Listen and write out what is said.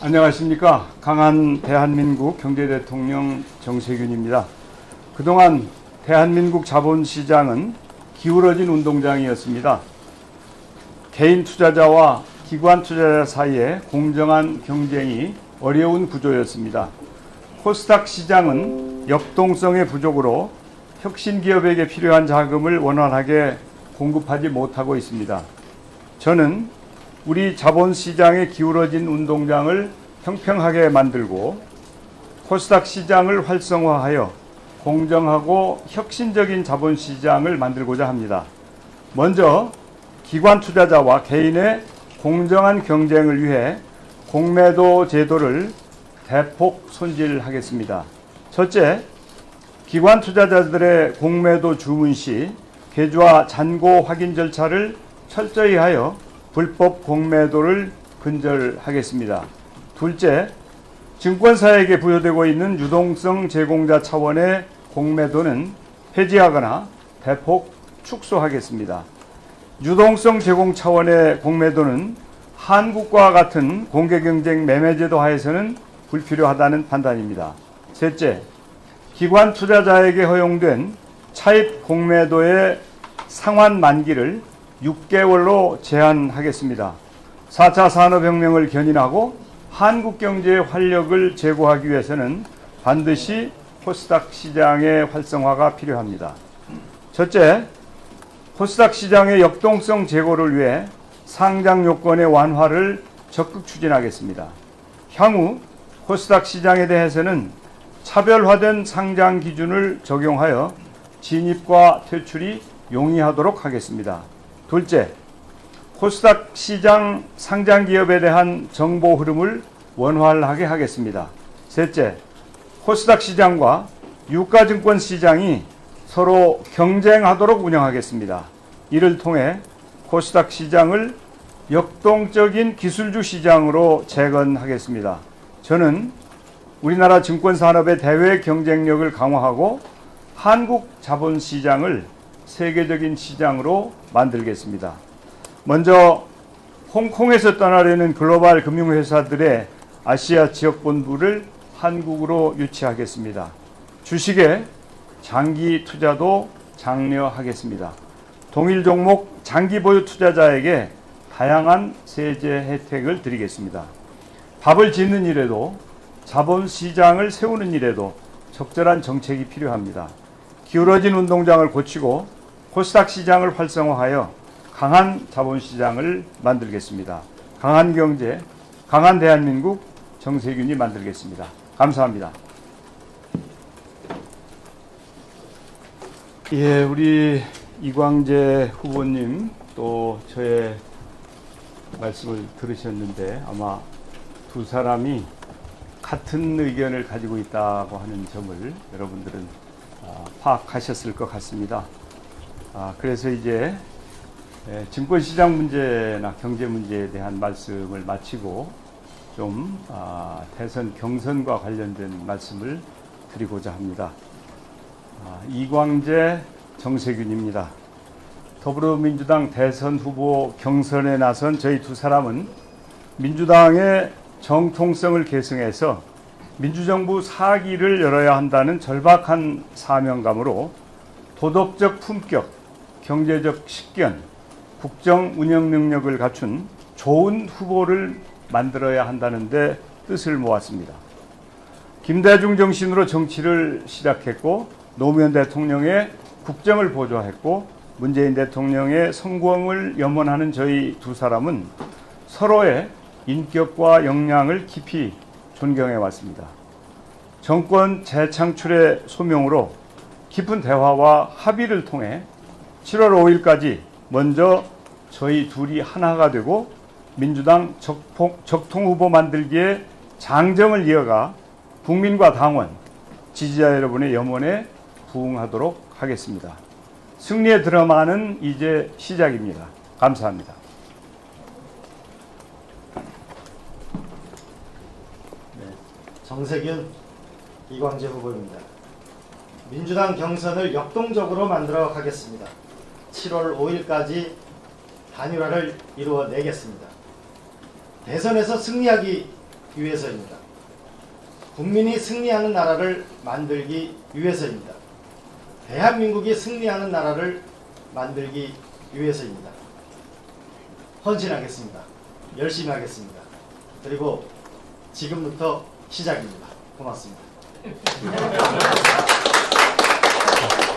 안녕하십니까. 강한 대한민국 경제대통령 정세균입니다. 그동안 대한민국 자본시장은 기울어진 운동장이었습니다. 개인 투자자와 기관 투자자 사이에 공정한 경쟁이 어려운 구조였습니다. 코스닥 시장은 역동성의 부족으로 혁신 기업에게 필요한 자금을 원활하게 공급하지 못하고 있습니다. 저는 우리 자본시장의 기울어진 운동장을 평평하게 만들고 코스닥 시장을 활성화하여 공정하고 혁신적인 자본시장을 만들고자 합니다. 먼저 기관 투자자와 개인의 공정한 경쟁을 위해 공매도 제도를 대폭 손질하겠습니다. 첫째, 기관 투자자들의 공매도 주문 시 계좌 잔고 확인 절차를 철저히 하여 불법 공매도를 근절하겠습니다. 둘째, 증권사에게 부여되고 있는 유동성 제공자 차원의 공매도는 폐지하거나 대폭 축소하겠습니다. 유동성 제공 차원의 공매도는 한국과 같은 공개 경쟁 매매제도 하에서는 불필요하다는 판단입니다. 셋째, 기관 투자자에게 허용된 차입 공매도의 상환 만기를 6개월로 제한하겠습니다. 4차 산업혁명을 견인하고 한국 경제의 활력을 제고하기 위해서는 반드시 코스닥 시장의 활성화가 필요합니다. 첫째, 코스닥 시장의 역동성 제고를 위해 상장 요건의 완화를 적극 추진하겠습니다. 향후 코스닥 시장에 대해서는 차별화된 상장 기준을 적용하여 진입과 퇴출이 용이하도록 하겠습니다. 둘째, 코스닥 시장 상장 기업에 대한 정보 흐름을 원활하게 하겠습니다. 셋째, 코스닥 시장과 유가증권 시장이 서로 경쟁하도록 운영하겠습니다. 이를 통해 코스닥 시장을 역동적인 기술주 시장으로 재건하겠습니다. 저는 우리나라 증권 산업의 대외 경쟁력을 강화하고 한국 자본 시장을 세계적인 시장으로 만들겠습니다. 먼저 홍콩에서 떠나려는 글로벌 금융회사들의 아시아 지역 본부를 한국으로 유치하겠습니다. 주식에 장기 투자도 장려하겠습니다. 동일 종목 장기 보유 투자자에게 다양한 세제 혜택을 드리겠습니다. 밥을 짓는 일에도 자본 시장을 세우는 일에도 적절한 정책이 필요합니다. 기울어진 운동장을 고치고 코스닥 시장을 활성화하여 강한 자본시장을 만들겠습니다. 강한 경제, 강한 대한민국 정세균이 만들겠습니다. 감사합니다. 예, 우리 이광재 후보님 또 저의 말씀을 들으셨는데 아마 두 사람이 같은 의견을 가지고 있다고 하는 점을 여러분들은 아, 파악하셨을 것 같습니다. 아, 그래서 이제 예, 증권시장 문제나 경제 문제에 대한 말씀을 마치고 좀 아, 대선 경선과 관련된 말씀을 드리고자 합니다. 아, 이광재 정세균입니다. 더불어민주당 대선 후보 경선에 나선 저희 두 사람은 민주당의 정통성을 계승해서 민주정부 사기를 열어야 한다는 절박한 사명감으로 도덕적 품격, 경제적 식견, 국정 운영 능력을 갖춘 좋은 후보를 만들어야 한다는데 뜻을 모았습니다. 김대중 정신으로 정치를 시작했고 노무현 대통령의 국정을 보좌했고 문재인 대통령의 성공을 염원하는 저희 두 사람은 서로의 인격과 역량을 깊이 존경해 왔습니다. 정권 재창출의 소명으로 깊은 대화와 합의를 통해 7월 5일까지 먼저 저희 둘이 하나가 되고 민주당 적통, 적통 후보 만들기에 장정을 이어가 국민과 당원, 지지자 여러분의 염원에 부응하도록 하겠습니다. 승리의 드라마는 이제 시작입니다. 감사합니다. 정세균, 이광재 후보입니다. 민주당 경선을 역동적으로 만들어 가겠습니다. 7월 5일까지 단일화를 이루어내겠습니다. 대선에서 승리하기 위해서입니다. 국민이 승리하는 나라를 만들기 위해서입니다. 대한민국이 승리하는 나라를 만들기 위해서입니다. 헌신하겠습니다. 열심히 하겠습니다. 그리고 지금부터 시작입니다. 고맙습니다.